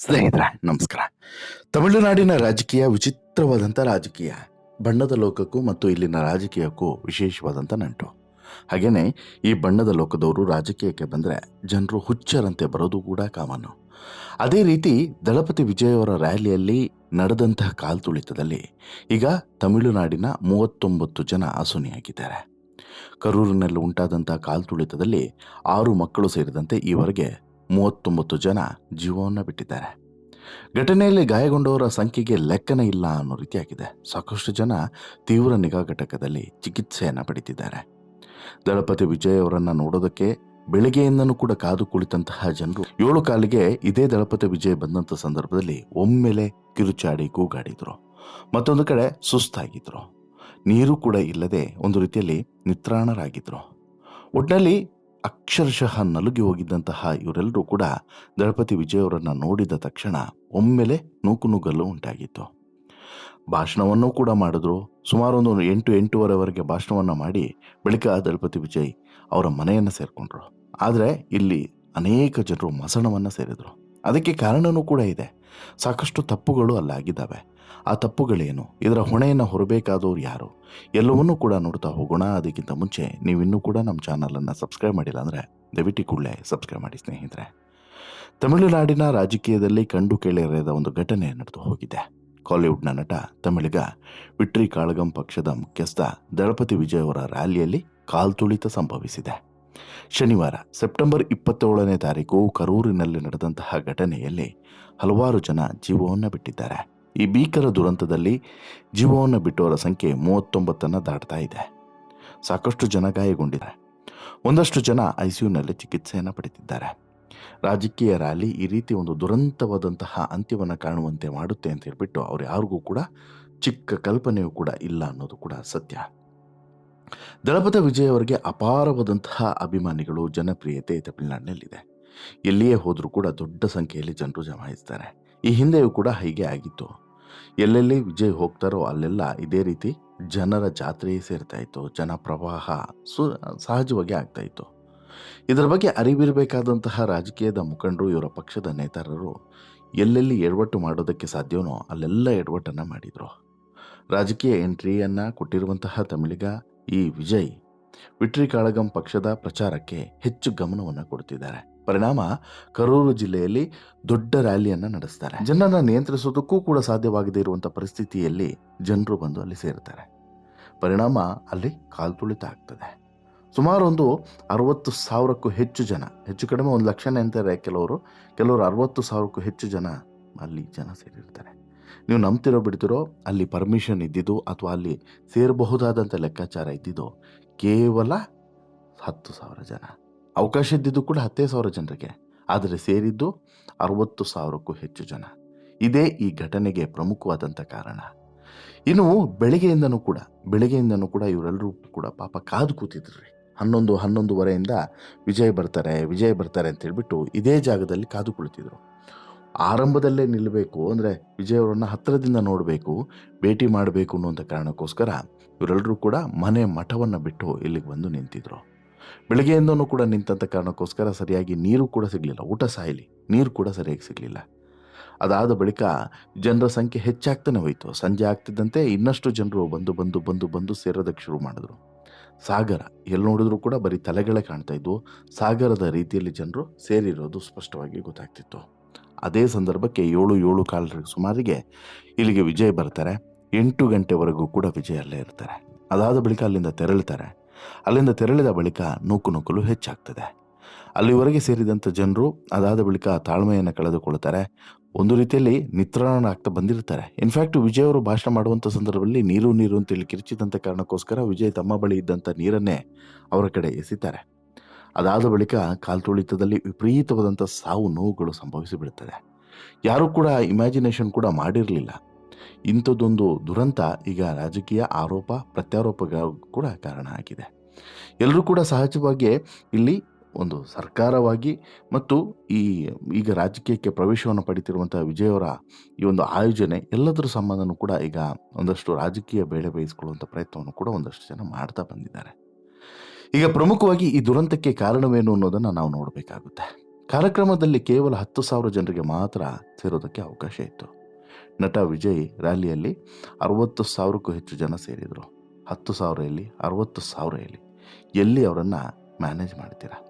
ಸ್ನೇಹಿತರೆ, ನಮಸ್ಕಾರ. ತಮಿಳುನಾಡಿನ ರಾಜಕೀಯ ವಿಚಿತ್ರವಾದಂಥ ರಾಜಕೀಯ, ಬಣ್ಣದ ಲೋಕಕ್ಕೂ ಮತ್ತು ಇಲ್ಲಿನ ರಾಜಕೀಯಕ್ಕೂ ವಿಶೇಷವಾದಂಥ ನಂಟು. ಹಾಗೆಯೇ ಈ ಬಣ್ಣದ ಲೋಕದವರು ರಾಜಕೀಯಕ್ಕೆ ಬಂದರೆ ಜನರು ಹುಚ್ಚರಂತೆ ಬರೋದು ಕೂಡ ಕಾಮನು. ಅದೇ ರೀತಿ, ದಳಪತಿ ವಿಜಯವರ ರ್ಯಾಲಿಯಲ್ಲಿ ನಡೆದಂತಹ ಕಾಲ್ತುಳಿತದಲ್ಲಿ ಈಗ ತಮಿಳುನಾಡಿನ ಮೂವತ್ತೊಂಬತ್ತು ಜನ ಅಸುನಿಯಾಗಿದ್ದಾರೆ ಕರೂರಿನಲ್ಲಿ ಉಂಟಾದಂಥ ಕಾಲ್ತುಳಿತದಲ್ಲಿ ಆರು ಮಕ್ಕಳು ಸೇರಿದಂತೆ ಈವರೆಗೆ ಮೂವತ್ತೊಂಬತ್ತು ಜನ ಜೀವವನ್ನು ಬಿಟ್ಟಿದ್ದಾರೆ. ಘಟನೆಯಲ್ಲಿ ಗಾಯಗೊಂಡವರ ಸಂಖ್ಯೆಗೆ ಲೆಕ್ಕನೇ ಇಲ್ಲ ಅನ್ನೋ ರೀತಿಯಾಗಿದೆ. ಸಾಕಷ್ಟು ಜನ ತೀವ್ರ ನಿಗಾ ಘಟಕದಲ್ಲಿ ಚಿಕಿತ್ಸೆಯನ್ನು ಪಡಿತಿದ್ದಾರೆ. ದಳಪತಿ ವಿಜಯ್ ಅವರನ್ನು ನೋಡೋದಕ್ಕೆ ಬೆಳಗ್ಗೆಯಿಂದನೂ ಕೂಡ ಕಾದು ಕುಳಿತಂತಹ ಜನರು ಏಳು ಕಾಲಿಗೆ ಇದೇ ದಳಪತಿ ವಿಜಯ್ ಬಂದಂಥ ಸಂದರ್ಭದಲ್ಲಿ ಒಮ್ಮೆಲೆ ಕಿರುಚಾಡಿ ಕೂಗಾಡಿದ್ರು ಮತ್ತೊಂದು ಕಡೆ ಸುಸ್ತಾಗಿದ್ರು. ನೀರು ಕೂಡ ಇಲ್ಲದೆ ಒಂದು ರೀತಿಯಲ್ಲಿ ನಿತ್ರಾಣರಾಗಿದ್ರು. ಒಟ್ಟಿನಲ್ಲಿ ಅಕ್ಷರಶಃ ನಲುಗಿ ಹೋಗಿದ್ದಂತಹ ಇವರೆಲ್ಲರೂ ಕೂಡ ದಳಪತಿ ವಿಜಯ್ ಅವರನ್ನು ನೋಡಿದ ತಕ್ಷಣ ಒಮ್ಮೆಲೆ ನೂಕು ನುಗ್ಗಲು ಉಂಟಾಗಿತ್ತು. ಭಾಷಣವನ್ನು ಕೂಡ ಮಾಡಿದ್ರು. ಸುಮಾರು ಒಂದು ಎಂಟು ಎಂಟೂವರೆವರೆಗೆ ಭಾಷಣವನ್ನು ಮಾಡಿ ಬಳಿಕ ದಳಪತಿ ವಿಜಯ್ ಅವರ ಮನೆಯನ್ನು ಸೇರಿಕೊಂಡ್ರು. ಆದರೆ ಇಲ್ಲಿ ಅನೇಕ ಜನರು ಮಸಣವನ್ನು ಸೇರಿದರು. ಅದಕ್ಕೆ ಕಾರಣವೂ ಕೂಡ ಇದೆ. ಸಾಕಷ್ಟು ತಪ್ಪುಗಳು ಅಲ್ಲಾಗಿದ್ದಾವೆ. ಆ ತಪ್ಪುಗಳೇನು? ಇದರ ಹೊಣೆಯನ್ನು ಹೊರಬೇಕಾದವ್ರು ಯಾರು? ಎಲ್ಲವನ್ನೂ ಕೂಡ ನೋಡ್ತಾ ಹೋಗೋಣ. ಅದಕ್ಕಿಂತ ಮುಂಚೆ ನೀವಿನ್ನೂ ಕೂಡ ನಮ್ಮ ಚಾನಲನ್ನು ಸಬ್ಸ್ಕ್ರೈಬ್ ಮಾಡಿಲ್ಲ ಅಂದರೆ ದಯವಿಟ್ಟು ಕೂಡಲೇ ಸಬ್ಸ್ಕ್ರೈಬ್ ಮಾಡಿ ಸ್ನೇಹಿತರೆ. ತಮಿಳುನಾಡಿನ ರಾಜಕೀಯದಲ್ಲಿ ಕಂಡು ಕೇಳಿರದ ಒಂದು ಘಟನೆ ನಡೆದು ಹೋಗಿದೆ. ಕಾಲಿವುಡ್ನ ನಟ, ತಮಿಳಿಗ ವಿಟ್ರಿ ಕಾಳಗಂ ಪಕ್ಷದ ಮುಖ್ಯಸ್ಥ ದಳಪತಿ ವಿಜಯ್ ಅವರ ರ್ಯಾಲಿಯಲ್ಲಿ ಕಾಲ್ತುಳಿತ ಸಂಭವಿಸಿದೆ. ಶನಿವಾರ, ಸೆಪ್ಟೆಂಬರ್ ಇಪ್ಪತ್ತೇಳನೇ ತಾರೀಕು ಕರೂರಿನಲ್ಲಿ ನಡೆದಂತಹ ಘಟನೆಯಲ್ಲಿ ಹಲವಾರು ಜನ ಜೀವವನ್ನು ಬಿಟ್ಟಿದ್ದಾರೆ. ಈ ಭೀಕರ ದುರಂತದಲ್ಲಿ ಜೀವವನ್ನು ಬಿಟ್ಟವರ ಸಂಖ್ಯೆ ಮೂವತ್ತೊಂಬತ್ತನ್ನು ದಾಟ್ತಾ ಇದೆ. ಸಾಕಷ್ಟು ಜನ ಗಾಯಗೊಂಡಿದೆ ಒಂದಷ್ಟು ಜನ ಐ ಐಸಿಯುನಲ್ಲಿ ಚಿಕಿತ್ಸೆಯನ್ನು ಪಡೆದಿದ್ದಾರೆ. ರಾಜಕೀಯ ರ್ಯಾಲಿ ಈ ರೀತಿ ಒಂದು ದುರಂತವಾದಂತಹ ಅಂತ್ಯವನ್ನು ಕಾಣುವಂತೆ ಮಾಡುತ್ತೆ ಅಂತ ಹೇಳಿಬಿಟ್ಟು ಅವ್ರು ಯಾರಿಗೂ ಕೂಡ ಚಿಕ್ಕ ಕಲ್ಪನೆಯೂ ಕೂಡ ಇಲ್ಲ ಅನ್ನೋದು ಕೂಡ ಸತ್ಯ. ದಳಪದ ವಿಜಯ್ ಅವರಿಗೆ ಅಪಾರವಾದಂತಹ ಅಭಿಮಾನಿಗಳು ಜನಪ್ರಿಯತೆ ತಮಿಳುನಾಡಿನಲ್ಲಿದೆ. ಎಲ್ಲಿಯೇ ಹೋದರೂ ಕೂಡ ದೊಡ್ಡ ಸಂಖ್ಯೆಯಲ್ಲಿ ಜನರು ಜಮಾಯಿಸ್ತಾರೆ. ಈ ಹಿಂದೆಯೂ ಕೂಡ ಹೀಗೆ ಆಗಿತ್ತು. ಎಲ್ಲೆಲ್ಲಿ ವಿಜಯ್ ಹೋಗ್ತಾರೋ ಅಲ್ಲೆಲ್ಲ ಇದೇ ರೀತಿ ಜನರ ಜಾತ್ರೆಯೇ ಸೇರ್ತಾ ಇತ್ತು, ಜನ ಪ್ರವಾಹ ಸು, ಸಹಜವಾಗಿ ಆಗ್ತಾ ಇತ್ತು. ಇದರ ಬಗ್ಗೆ ಅರಿವಿರಬೇಕಾದಂತಹ ರಾಜಕೀಯದ ಮುಖಂಡರು, ಇವರ ಪಕ್ಷದ ನೇತಾರರು ಎಲ್ಲೆಲ್ಲಿ ಎಡವಟ್ಟು ಮಾಡೋದಕ್ಕೆ ಸಾಧ್ಯವೋ ಅಲ್ಲೆಲ್ಲ ಎಡವಟ್ಟನ್ನು ಮಾಡಿದರು. ರಾಜಕೀಯ ಎಂಟ್ರಿಯನ್ನು ಕೊಟ್ಟಿರುವಂತಹ ತಮಿಳಿಗ ಈ ವಿಜಯ್, ವಿಟ್ರಿ ಕಾಳಗಂ ಪಕ್ಷದ ಪ್ರಚಾರಕ್ಕೆ ಹೆಚ್ಚು ಗಮನವನ್ನು ಕೊಡ್ತಿದ್ದಾರೆ. ಪರಿಣಾಮ ಕರೂರು ಜಿಲ್ಲೆಯಲ್ಲಿ ದೊಡ್ಡ ರ್ಯಾಲಿಯನ್ನು ನಡೆಸ್ತಾರೆ. ಜನರನ್ನು ನಿಯಂತ್ರಿಸೋದಕ್ಕೂ ಕೂಡ ಸಾಧ್ಯವಾಗದೇ ಇರುವಂಥ ಪರಿಸ್ಥಿತಿಯಲ್ಲಿ ಜನರು ಬಂದು ಅಲ್ಲಿ ಸೇರ್ತಾರೆ. ಪರಿಣಾಮ ಅಲ್ಲಿ ಕಾಲ್ತುಳಿತ ಆಗ್ತದೆ. ಸುಮಾರು ಒಂದು ಅರವತ್ತು ಸಾವಿರಕ್ಕೂ ಹೆಚ್ಚು ಜನ, ಹೆಚ್ಚು ಕಡಿಮೆ ಒಂದು ಲಕ್ಷ ಎಂತಾರೆ ಕೆಲವರು ಕೆಲವರು ಅರವತ್ತು ಸಾವಿರಕ್ಕೂ ಹೆಚ್ಚು ಜನ ಅಲ್ಲಿ ಜನ ಸೇರಿರ್ತಾರೆ. ನೀವು ನಂಬ್ತಿರೋ ಬಿಡ್ತಿರೋ ಅಲ್ಲಿ ಪರ್ಮಿಷನ್ ಇದ್ದಿದ್ದು ಅಥವಾ ಅಲ್ಲಿ ಸೇರಬಹುದಾದಂಥ ಲೆಕ್ಕಾಚಾರ ಇದ್ದಿದ್ದು ಕೇವಲ ಹತ್ತು ಸಾವಿರ ಜನ. ಅವಕಾಶ ಇದ್ದಿದ್ದು ಕೂಡ ಹತ್ತೇ ಸಾವಿರ ಜನರಿಗೆ, ಆದರೆ ಸೇರಿದ್ದು ಅರವತ್ತು ಸಾವಿರಕ್ಕೂ ಹೆಚ್ಚು ಜನ. ಇದೇ ಈ ಘಟನೆಗೆ ಪ್ರಮುಖವಾದಂಥ ಕಾರಣ. ಇನ್ನು ಬೆಳಗ್ಗೆಯಿಂದನೂ ಕೂಡ ಬೆಳಗ್ಗೆಯಿಂದನೂ ಕೂಡ ಇವರೆಲ್ಲರೂ ಕೂಡ ಪಾಪ ಕಾದು ಕೂತಿದ್ರು. ಹನ್ನೊಂದು, ಹನ್ನೊಂದುವರೆಯಿಂದ ವಿಜಯ್ ಬರ್ತಾರೆ ವಿಜಯ್ ಬರ್ತಾರೆ ಅಂತ ಹೇಳ್ಬಿಟ್ಟು ಇದೇ ಜಾಗದಲ್ಲಿ ಕಾದು ಕುಳಿತಿದ್ರು. ಆರಂಭದಲ್ಲೇ ನಿಲ್ಲಬೇಕು ಅಂದರೆ ವಿಜಯ್ ಅವರನ್ನು ಹತ್ತಿರದಿಂದ ನೋಡಬೇಕು, ಭೇಟಿ ಮಾಡಬೇಕು ಅನ್ನುವಂಥ ಕಾರಣಕ್ಕೋಸ್ಕರ ಇವರೆಲ್ಲರೂ ಕೂಡ ಮನೆ ಮಠವನ್ನು ಬಿಟ್ಟು ಇಲ್ಲಿಗೆ ಬಂದು ನಿಂತಿದ್ರು. ಬೆಳಗ್ಗೆಯಿಂದನೂ ಕೂಡ ನಿಂತಂಥ ಕಾರಣಕ್ಕೋಸ್ಕರ ಸರಿಯಾಗಿ ನೀರು ಕೂಡ ಸಿಗಲಿಲ್ಲ. ಊಟ ಸಾಯಲಿ, ನೀರು ಕೂಡ ಸರಿಯಾಗಿ ಸಿಗಲಿಲ್ಲ. ಅದಾದ ಬಳಿಕ ಜನರ ಸಂಖ್ಯೆ ಹೆಚ್ಚಾಗ್ತಾನೆ ಹೋಯಿತು. ಸಂಜೆ ಆಗ್ತಿದ್ದಂತೆ ಇನ್ನಷ್ಟು ಜನರು ಬಂದು ಬಂದು ಬಂದು ಬಂದು ಸೇರೋದಕ್ಕೆ ಶುರು ಮಾಡಿದ್ರು. ಸಾಗರ ಎಲ್ಲಿ ನೋಡಿದ್ರು ಕೂಡ ಬರೀ ತಲೆಗಳೇ ಕಾಣ್ತಾ ಇದ್ವು. ಸಾಗರದ ರೀತಿಯಲ್ಲಿ ಜನರು ಸೇರಿರೋದು ಸ್ಪಷ್ಟವಾಗಿ ಗೊತ್ತಾಗ್ತಿತ್ತು. ಅದೇ ಸಂದರ್ಭಕ್ಕೆ ಏಳು ಏಳು ಕಾಲರ ಸುಮಾರಿಗೆ ಇಲ್ಲಿಗೆ ವಿಜಯ್ ಬರ್ತಾರೆ. ಎಂಟು ಗಂಟೆವರೆಗೂ ಕೂಡ ವಿಜಯ ಅಲ್ಲೇ ಇರ್ತಾರೆ. ಅದಾದ ಬಳಿಕ ಅಲ್ಲಿಂದ ತೆರಳುತ್ತಾರೆ ಅಲ್ಲಿಂದ ತೆರಳಿದ ಬಳಿಕ ನೂಕು ನೂಕಲು ಹೆಚ್ಚಾಗ್ತದೆ. ಅಲ್ಲಿವರೆಗೆ ಸೇರಿದಂಥ ಜನರು ಅದಾದ ಬಳಿಕ ತಾಳ್ಮೆಯನ್ನು ಕಳೆದುಕೊಳ್ತಾರೆ. ಒಂದು ರೀತಿಯಲ್ಲಿ ನಿತ್ರಾಣರಾಗ್ತಾ ಬಂದಿರ್ತಾರೆ. ಇನ್ಫ್ಯಾಕ್ಟ್ ವಿಜಯ್ ಅವರು ಭಾಷಣ ಮಾಡುವಂಥ ಸಂದರ್ಭದಲ್ಲಿ ನೀರು ನೀರು ಅಂತೇಳಿ ಕಿರಿಚಿದಂಥ ಕಾರಣಕ್ಕೋಸ್ಕರ ವಿಜಯ್ ತಮ್ಮ ಬಳಿ ಇದ್ದಂಥ ನೀರನ್ನೇ ಅವರ ಕಡೆ ಎಸಿತಾರೆ. ಅದಾದ ಬಳಿಕ ಕಾಲ್ತುಳಿತದಲ್ಲಿ ವಿಪರೀತವಾದಂಥ ಸಾವು, ನೋವುಗಳು ಸಂಭವಿಸಿಬಿಡುತ್ತದೆ ಯಾರೂ ಕೂಡ ಇಮ್ಯಾಜಿನೇಷನ್ ಕೂಡ ಮಾಡಿರಲಿಲ್ಲ. ಇಂಥದ್ದೊಂದು ದುರಂತ ಈಗ ರಾಜಕೀಯ ಆರೋಪ, ಪ್ರತ್ಯಾರೋಪಗಳ ಕೂಡ ಕಾರಣ ಆಗಿದೆ. ಎಲ್ಲರೂ ಕೂಡ ಸಹಜವಾಗಿ ಇಲ್ಲಿ ಒಂದು ಸರ್ಕಾರವಾಗಿ ಮತ್ತು ಈ ಈಗ ರಾಜಕೀಯಕ್ಕೆ ಪ್ರವೇಶವನ್ನು ಪಡಿತಿರುವಂಥ ವಿಜಯವರ ಈ ಒಂದು ಆಯೋಜನೆ ಎಲ್ಲದರ ಸಂಬಂಧನೂ ಕೂಡ ಈಗ ಒಂದಷ್ಟು ರಾಜಕೀಯ ಬೇಳೆ ಬೇಯಿಸ್ಕೊಳ್ಳುವಂಥ ಪ್ರಯತ್ನವನ್ನು ಕೂಡ ಒಂದಷ್ಟು ಜನ ಮಾಡ್ತಾ ಬಂದಿದ್ದಾರೆ. ಈಗ ಪ್ರಮುಖವಾಗಿ ಈ ದುರಂತಕ್ಕೆ ಕಾರಣವೇನು ಅನ್ನೋದನ್ನು ನಾವು ನೋಡಬೇಕಾಗುತ್ತೆ. ಕಾರ್ಯಕ್ರಮದಲ್ಲಿ ಕೇವಲ ಹತ್ತು ಸಾವಿರ ಜನರಿಗೆ ಮಾತ್ರ ಸೇರೋದಕ್ಕೆ ಅವಕಾಶ ಇತ್ತು. ನಟ ವಿಜಯ್ ರ್ಯಾಲಿಯಲ್ಲಿ ಅರವತ್ತು ಸಾವಿರಕ್ಕೂ ಹೆಚ್ಚು ಜನ ಸೇರಿದರು. ಹತ್ತು ಸಾವಿರ ಎಲ್ಲಿ, ಅರವತ್ತು ಸಾವಿರ ಎಲ್ಲಿ. ಎಲ್ಲಿ ಅವರನ್ನು ಮ್ಯಾನೇಜ್ ಮಾಡ್ತೀರಾ?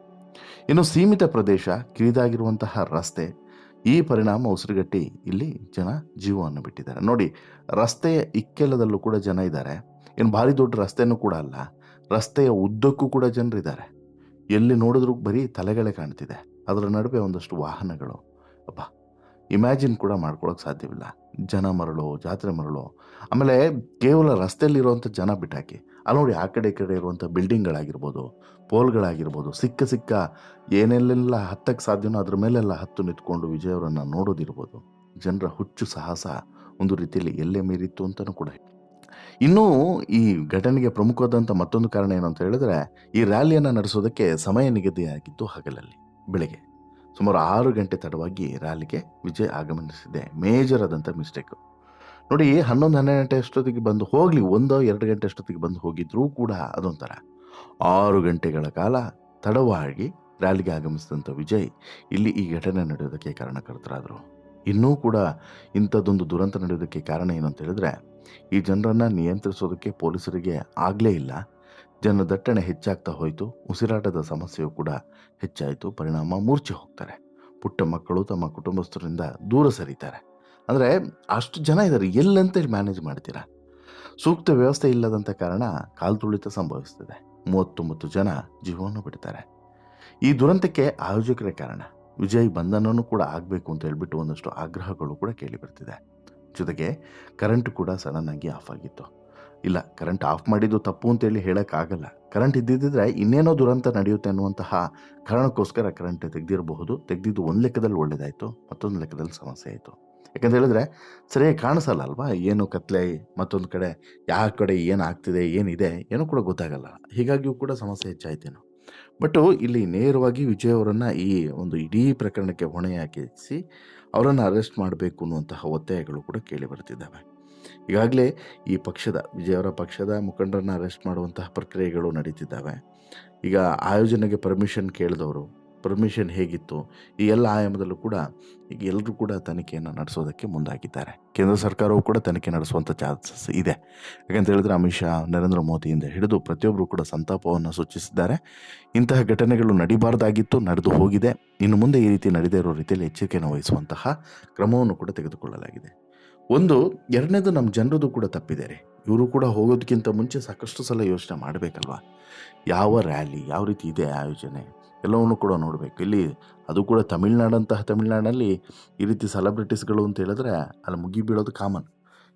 ಇನ್ನು ಸೀಮಿತ ಪ್ರದೇಶ, ಕಿರಿದಾಗಿರುವಂತಹ ರಸ್ತೆ, ಈ ಪರಿಣಾಮ ಉಸಿರುಗಟ್ಟಿ ಇಲ್ಲಿ ಜನ ಜೀವವನ್ನು ಬಿಟ್ಟಿದ್ದಾರೆ. ನೋಡಿ, ರಸ್ತೆಯ ಇಕ್ಕೆಲದಲ್ಲೂ ಕೂಡ ಜನ ಇದ್ದಾರೆ. ಇನ್ನು ಭಾರಿ ದೊಡ್ಡ ರಸ್ತೆನೂ ಕೂಡ ಅಲ್ಲ. ರಸ್ತೆಯ ಉದ್ದಕ್ಕೂ ಕೂಡ ಜನರಿದ್ದಾರೆ. ಎಲ್ಲಿ ನೋಡಿದ್ರೂ ಬರೀ ತಲೆಗಳೇ ಕಾಣ್ತಿದೆ. ಅದರ ನಡುವೆ ಒಂದಷ್ಟು ವಾಹನಗಳು. ಅಬ್ಬಾ ಇಮ್ಯಾಜಿನ್ ಕೂಡ ಮಾಡ್ಕೊಳ್ಳೋಕೆ ಸಾಧ್ಯವಿಲ್ಲ. ಜನ ಮರಳು, ಜಾತ್ರೆ ಮರಳು, ಆಮೇಲೆ ಕೇವಲ ರಸ್ತೆಯಲ್ಲಿರುವಂಥ ಜನ ಬಿಟ್ಟಾಕಿ, ಅಲ್ಲಿ ನೋಡಿ ಆ ಕಡೆ ಈ ಕಡೆ ಇರುವಂಥ ಬಿಲ್ಡಿಂಗ್ಗಳಾಗಿರ್ಬೋದು ಪೋಲ್ಗಳಾಗಿರ್ಬೋದು ಸಿಕ್ಕ ಸಿಕ್ಕ ಏನೆಲ್ಲೆಲ್ಲ ಹತ್ತಕ್ಕೆ ಸಾಧ್ಯನೋ ಅದ್ರ ಮೇಲೆಲ್ಲ ಹತ್ತು ನಿಂತ್ಕೊಂಡು ವಿಜಯವರನ್ನು ನೋಡೋದಿರ್ಬೋದು. ಜನರ ಹುಚ್ಚು ಸಾಹಸ ಒಂದು ರೀತಿಯಲ್ಲಿ ಎಲ್ಲೇ ಮೀರಿತ್ತು ಅಂತಲೂ ಕೂಡ ಇನ್ನೂ ಈ ಘಟನೆಗೆ ಪ್ರಮುಖವಾದಂಥ ಮತ್ತೊಂದು ಕಾರಣ ಏನು ಅಂತ ಹೇಳಿದ್ರೆ, ಈ ರ್ಯಾಲಿಯನ್ನು ನಡೆಸೋದಕ್ಕೆ ಸಮಯ ನಿಗದಿಯಾಗಿದ್ದು ಹಗಲಲ್ಲಿ, ಬೆಳಗ್ಗೆ. ಸುಮಾರು ಆರು ಗಂಟೆ ತಡವಾಗಿ ರ್ಯಾಲಿಗೆ ವಿಜಯ್ ಆಗಮನಿಸಿದೆ. ಮೇಜರ್ ಆದಂಥ ಮಿಸ್ಟೇಕು. ನೋಡಿ, ಹನ್ನೊಂದು, ಹನ್ನೆರಡು ಗಂಟೆ ಅಷ್ಟೊತ್ತಿಗೆ ಬಂದು ಹೋಗಲಿ, ಒಂದೋ, ಎರಡು ಗಂಟೆ ಅಷ್ಟೊತ್ತಿಗೆ ಬಂದು ಹೋಗಿದ್ರೂ ಕೂಡ ಅದೊಂಥರ. ಆರು ಗಂಟೆಗಳ ಕಾಲ ತಡವಾಗಿ ರ್ಯಾಲಿಗೆ ಆಗಮಿಸಿದಂಥ ವಿಜಯ್ ಇಲ್ಲಿ ಈ ಘಟನೆ ನಡೆಯೋದಕ್ಕೆ ಕಾರಣಕರ್ತರಾದರು. ಇನ್ನೂ ಕೂಡ ಇಂಥದ್ದೊಂದು ದುರಂತ ನಡೆಯೋದಕ್ಕೆ ಕಾರಣ ಏನು ಅಂತ ಹೇಳಿದ್ರೆ, ಈ ಜನರನ್ನು ನಿಯಂತ್ರಿಸೋದಕ್ಕೆ ಪೊಲೀಸರಿಗೆ ಆಗಲೇ ಇಲ್ಲ. ಜನ ದಟ್ಟಣೆ ಹೆಚ್ಚಾಗ್ತಾ ಹೋಯಿತು. ಉಸಿರಾಟದ ಸಮಸ್ಯೆಯು ಕೂಡ ಹೆಚ್ಚಾಯಿತು. ಪರಿಣಾಮ ಮೂರ್ಛೆ ಹೋಗ್ತಾರೆ. ಪುಟ್ಟ ಮಕ್ಕಳು ತಮ್ಮ ಕುಟುಂಬಸ್ಥರಿಂದ ದೂರ ಸರಿತಾರೆ. ಅಂದರೆ ಅಷ್ಟು ಜನ ಇದ್ದಾರೆ ಎಲ್ಲಂತೇಳಿ ಮ್ಯಾನೇಜ್ ಮಾಡ್ತೀರಾ? ಸೂಕ್ತ ವ್ಯವಸ್ಥೆ ಇಲ್ಲದಂಥ ಕಾರಣ ಕಾಲ್ತುಳಿತ ಸಂಭವಿಸ್ತದೆ. ಮೂವತ್ತೊಂಬತ್ತು ಜನ ಜೀವವನ್ನು ಬಿಡ್ತಾರೆ. ಈ ದುರಂತಕ್ಕೆ ಆಯೋಜಕರೇ ಕಾರಣ. ವಿಜಯ್ ಬಂಧನನೂ ಕೂಡ ಆಗಬೇಕು ಅಂತ ಹೇಳಿಬಿಟ್ಟು ಒಂದಷ್ಟು ಆಗ್ರಹಗಳು ಕೂಡ ಕೇಳಿಬರ್ತಿದೆ. ಜೊತೆಗೆ ಕರೆಂಟ್ ಕೂಡ ಸಡನ್ನಾಗಿ ಆಫ್ ಆಗಿತ್ತು. ಇಲ್ಲ ಕರೆಂಟ್ ಆಫ್ ಮಾಡಿದ್ದು ತಪ್ಪು ಅಂತೇಳಿ ಹೇಳೋಕ್ಕಾಗಲ್ಲ. ಕರೆಂಟ್ ಇದ್ದಿದ್ದರೆ ಇನ್ನೇನೋ ದುರಂತ ನಡೆಯುತ್ತೆ ಅನ್ನುವಂತಹ ಕಾರಣಕ್ಕೋಸ್ಕರ ಕರೆಂಟ್ ತೆಗೆದಿರಬಹುದು. ತೆಗೆದಿದ್ದು ಒಂದು ಲೆಕ್ಕದಲ್ಲಿ ಒಳ್ಳೆಯದಾಯಿತು ಮತ್ತೊಂದು ಲೆಕ್ಕದಲ್ಲಿ ಸಮಸ್ಯೆ ಆಯಿತು. ಯಾಕಂತ ಹೇಳಿದ್ರೆ ಸರಿಯಾಗಿ ಕಾಣಿಸಲ್ಲ ಅಲ್ವಾ ಏನು ಕತ್ಲೆ, ಮತ್ತೊಂದು ಕಡೆ ಯಾವ ಕಡೆ ಏನು ಆಗ್ತಿದೆ ಏನಿದೆ, ಏನೂ ಕೂಡ ಗೊತ್ತಾಗಲ್ಲ. ಹೀಗಾಗಿಯೂ ಕೂಡ ಸಮಸ್ಯೆ ಹೆಚ್ಚಾಯ್ತೇನೋ. ಬಟ್ಟು ಇಲ್ಲಿ ನೇರವಾಗಿ ವಿಜಯ್ ಅವರನ್ನು ಈ ಒಂದು ಇಡೀ ಪ್ರಕರಣಕ್ಕೆ ಹೊಣೆ ಹಾಕಿಸಿ ಅವರನ್ನು ಅರೆಸ್ಟ್ ಮಾಡಬೇಕು ಅನ್ನುವಂತಹ ಒತ್ತಾಯಗಳು ಕೂಡ ಕೇಳಿ ಬರ್ತಿದ್ದಾವೆ ಈಗಾಗಲೇ ಈ ಪಕ್ಷದ ವಿಜಯವರ ಪಕ್ಷದ ಮುಖಂಡರನ್ನು ಅರೆಸ್ಟ್ ಮಾಡುವಂತಹ ಪ್ರಕ್ರಿಯೆಗಳು ನಡೀತಿದ್ದಾವೆ. ಈಗ ಆಯೋಜನೆಗೆ ಪರ್ಮಿಷನ್ ಕೇಳಿದವರು ಪರ್ಮಿಷನ್ ಹೇಗಿತ್ತು, ಈ ಎಲ್ಲ ಆಯಾಮದಲ್ಲೂ ಕೂಡ ಈಗ ಎಲ್ಲರೂ ಕೂಡ ತನಿಖೆಯನ್ನು ನಡೆಸೋದಕ್ಕೆ ಮುಂದಾಗಿದ್ದಾರೆ. ಕೇಂದ್ರ ಸರ್ಕಾರವು ಕೂಡ ತನಿಖೆ ನಡೆಸುವಂಥ ಚಾನ್ಸಸ್ ಇದೆ. ಯಾಕಂತ ಹೇಳಿದ್ರೆ ಅಮಿತ್ ಶಾ, ನರೇಂದ್ರ ಮೋದಿಯಿಂದ ಹಿಡಿದು ಪ್ರತಿಯೊಬ್ಬರು ಕೂಡ ಸಂತಾಪವನ್ನು ಸೂಚಿಸಿದ್ದಾರೆ. ಇಂತಹ ಘಟನೆಗಳು ನಡಿಬಾರ್ದಾಗಿತ್ತು, ನಡೆದು ಹೋಗಿದೆ. ಇನ್ನು ಮುಂದೆ ಈ ರೀತಿ ನಡೆದಿರೋ ರೀತಿಯಲ್ಲಿ ಎಚ್ಚರಿಕೆಯನ್ನು ವಹಿಸುವಂತಹ ಕ್ರಮವನ್ನು ಕೂಡ ತೆಗೆದುಕೊಳ್ಳಲಾಗಿದೆ. ಒಂದು, ಎರಡನೇದು ನಮ್ಮ ಜನರದು ಕೂಡ ತಪ್ಪಿದ್ದಾರೆ ಇವರು ಕೂಡ ಹೋಗೋದಕ್ಕಿಂತ ಮುಂಚೆ ಸಾಕಷ್ಟು ಸಲ ಯೋಚನೆ ಮಾಡಬೇಕಲ್ವಾ? ಯಾವ ರ್ಯಾಲಿ, ಯಾವ ರೀತಿ ಇದೆ ಆಯೋಜನೆ ಎಲ್ಲವನ್ನು ಕೂಡ ನೋಡಬೇಕು. ಇಲ್ಲಿ ಅದು ಕೂಡ ತಮಿಳ್ನಾಡಂತಹ ತಮಿಳ್ನಾಡಲ್ಲಿ ಈ ರೀತಿ ಸೆಲೆಬ್ರಿಟೀಸ್ಗಳು ಅಂತ ಹೇಳಿದ್ರೆ ಅಲ್ಲಿ ಮುಗಿ ಬೀಳೋದು ಕಾಮನ್.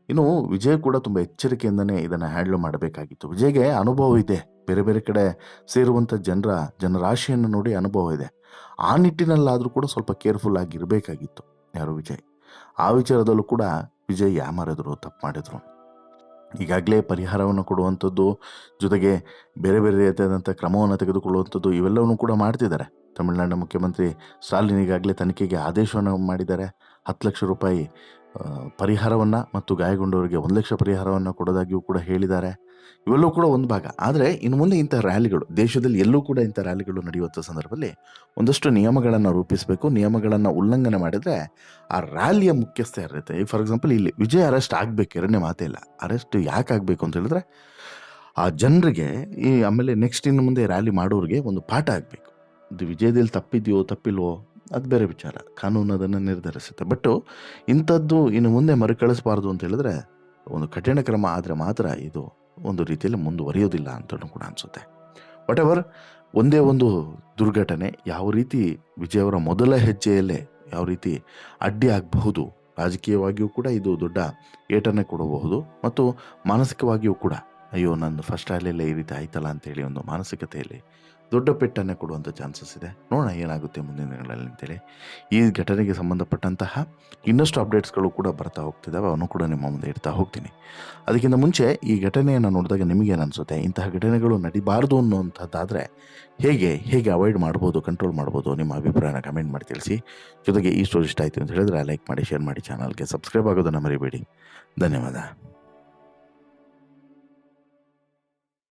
ಇನ್ನು ವಿಜಯ್ ಕೂಡ ತುಂಬ ಎಚ್ಚರಿಕೆಯಿಂದನೇ ಇದನ್ನು ಹ್ಯಾಂಡ್ಲ್ ಮಾಡಬೇಕಾಗಿತ್ತು. ವಿಜಯ್ಗೆ ಅನುಭವ ಇದೆ. ಬೇರೆ ಬೇರೆ ಕಡೆ ಸೇರುವಂಥ ಜನರ ಜನರಾಶಿಯನ್ನು ನೋಡಿ ಅನುಭವ ಇದೆ. ಆ ನಿಟ್ಟಿನಲ್ಲಾದರೂ ಕೂಡ ಸ್ವಲ್ಪ ಕೇರ್ಫುಲ್ ಆಗಿರಬೇಕಾಗಿತ್ತು ಯಾರು ವಿಜಯ್. ಆ ವಿಚಾರದಲ್ಲೂ ಕೂಡ ವಿಜಯ್ ಯಾಮಾರಿದ್ರು ತಪ್ಪು ಮಾಡಿದರು. ಈಗಾಗಲೇ ಪರಿಹಾರವನ್ನು ಕೊಡುವಂಥದ್ದು, ಜೊತೆಗೆ ಬೇರೆ ಬೇರೆ ರೀತಿಯಾದಂಥ ಕ್ರಮವನ್ನು ತೆಗೆದುಕೊಳ್ಳುವಂಥದ್ದು ಇವೆಲ್ಲವನ್ನು ಕೂಡ ಮಾಡ್ತಿದ್ದಾರೆ. ತಮಿಳುನಾಡಿನ ಮುಖ್ಯಮಂತ್ರಿ ಸ್ಟಾಲಿನ್ ಈಗಾಗಲೇ ತನಿಖೆಗೆ ಆದೇಶವನ್ನು ಮಾಡಿದ್ದಾರೆ. ಹತ್ತು ಲಕ್ಷ ರೂಪಾಯಿ ಪರಿಹಾರವನ್ನು ಮತ್ತು ಗಾಯಗೊಂಡವರಿಗೆ ಒಂದು ಲಕ್ಷ ಪರಿಹಾರವನ್ನು ಕೊಡೋದಾಗಿಯೂ ಕೂಡ ಹೇಳಿದ್ದಾರೆ. ಇವೆಲ್ಲವೂ ಕೂಡ ಒಂದು ಭಾಗ. ಆದರೆ ಇನ್ನು ಮುಂದೆ ಇಂಥ ರ್ಯಾಲಿಗಳು, ದೇಶದಲ್ಲಿ ಎಲ್ಲೂ ಕೂಡ ಇಂಥ ರ್ಯಾಲಿಗಳು ನಡೆಯುವಂಥ ಸಂದರ್ಭದಲ್ಲಿ ಒಂದಷ್ಟು ನಿಯಮಗಳನ್ನು ರೂಪಿಸಬೇಕು, ನಿಯಮಗಳನ್ನು ಉಲ್ಲಂಘನೆ ಮಾಡಿದರೆ ಆ ರ್ಯಾಲಿಯ ಮುಖ್ಯಸ್ಥ ಇರುತ್ತೆ ಈಗ ಫಾರ್ ಎಕ್ಸಾಂಪಲ್ ಇಲ್ಲಿ ವಿಜಯ್ ಅರೆಸ್ಟ್ ಆಗಬೇಕು, ಎರಡನೇ ಮಾತೇ ಇಲ್ಲ ಅರೆಸ್ಟ್ ಯಾಕೆ ಆಗಬೇಕು ಅಂತ ಹೇಳಿದ್ರೆ, ಆ ಜನರಿಗೆ ಈ ಆಮೇಲೆ ನೆಕ್ಸ್ಟ್ ಇನ್ನು ಮುಂದೆ ರ್ಯಾಲಿ ಮಾಡೋರಿಗೆ ಒಂದು ಪಾಠ ಆಗಬೇಕು. ಇದು ವಿಜಯದಲ್ಲಿ ತಪ್ಪಿದೆಯೋ, ತಪ್ಪಿಲ್ವೋ, ಅದು ಬೇರೆ ವಿಚಾರ. ಕಾನೂನು ಅದನ್ನು ನಿರ್ಧರಿಸುತ್ತೆ. ಬಟ್ಟು ಇಂಥದ್ದು ಇನ್ನು ಮುಂದೆ ಮರುಕಳಿಸಬಾರ್ದು ಅಂತ ಹೇಳಿದ್ರೆ, ಒಂದು ಕಠಿಣ ಕ್ರಮ ಆದರೆ ಮಾತ್ರ ಇದು ಒಂದು ರೀತಿಯಲ್ಲಿ ಮುಂದುವರಿಯೋದಿಲ್ಲ ಅಂತಲೂ ಕೂಡ ಅನಿಸುತ್ತೆ. ವಾಟ್ ಎವರ್ ಒಂದೇ ಒಂದು ದುರ್ಘಟನೆ ಯಾವ ರೀತಿ ವಿಜಯವರ ಮೊದಲ ಹೆಜ್ಜೆಯಲ್ಲೇ ಯಾವ ರೀತಿ ಅಡ್ಡಿ ಆಗಬಹುದು, ರಾಜಕೀಯವಾಗಿಯೂ ಕೂಡ ಇದು ದೊಡ್ಡ ಏಟನ್ನೇ ಕೊಡಬಹುದು ಮತ್ತು ಮಾನಸಿಕವಾಗಿಯೂ ಕೂಡ, ಅಯ್ಯೋ, ನನ್ನ ಫಸ್ಟ್ ರ್ಯಾಲಿಯಲ್ಲೇ ಈ ರೀತಿ ಆಯ್ತಲ್ಲ ಅಂತೇಳಿ ಒಂದು ಮಾನಸಿಕತೆಯಲ್ಲಿ ದೊಡ್ಡ ಪೆಟ್ಟನ್ನು ಕೊಡುವಂಥ ಚಾನ್ಸಸ್ ಇದೆ. ನೋಡೋಣ ಏನಾಗುತ್ತೆ ಮುಂದಿನ ದಿನಗಳಲ್ಲಿ ಅಂತೇಳಿ. ಈ ಘಟನೆಗೆ ಸಂಬಂಧಪಟ್ಟಂತಹ ಇನ್ನಷ್ಟು ಅಪ್ಡೇಟ್ಸ್ಗಳು ಕೂಡ ಬರ್ತಾ ಹೋಗ್ತಿದ್ದಾವೆ. ಅವನು ಕೂಡ ನಿಮ್ಮ ಮುಂದೆ ಇಡ್ತಾ ಹೋಗ್ತೀನಿ. ಅದಕ್ಕಿಂತ ಮುಂಚೆ ಈ ಘಟನೆಯನ್ನು ನೋಡಿದಾಗ ನಿಮಗೇನು ಅನಿಸುತ್ತೆ? ಇಂತಹ ಘಟನೆಗಳು ನಡಿಬಾರ್ದು ಅನ್ನುವಂಥದ್ದಾದರೆ ಹೇಗೆ ಹೇಗೆ ಅವಾಯ್ಡ್ ಮಾಡ್ಬೋದು ಕಂಟ್ರೋಲ್ ಮಾಡ್ಬೋದು ನಿಮ್ಮ ಅಭಿಪ್ರಾಯನ ಕಮೆಂಟ್ ಮಾಡಿ ತಿಳಿಸಿ. ಜೊತೆಗೆ ಈ ಸ್ಟೋರಿ ಇಷ್ಟ ಆಯಿತು ಅಂತ ಹೇಳಿದ್ರೆ ಲೈಕ್ ಮಾಡಿ ಶೇರ್ ಮಾಡಿ ಚಾನಲ್ಗೆ ಸಬ್ಸ್ಕ್ರೈಬ್ ಆಗೋದನ್ನು ಮರಿಬೇಡಿ. ಧನ್ಯವಾದ.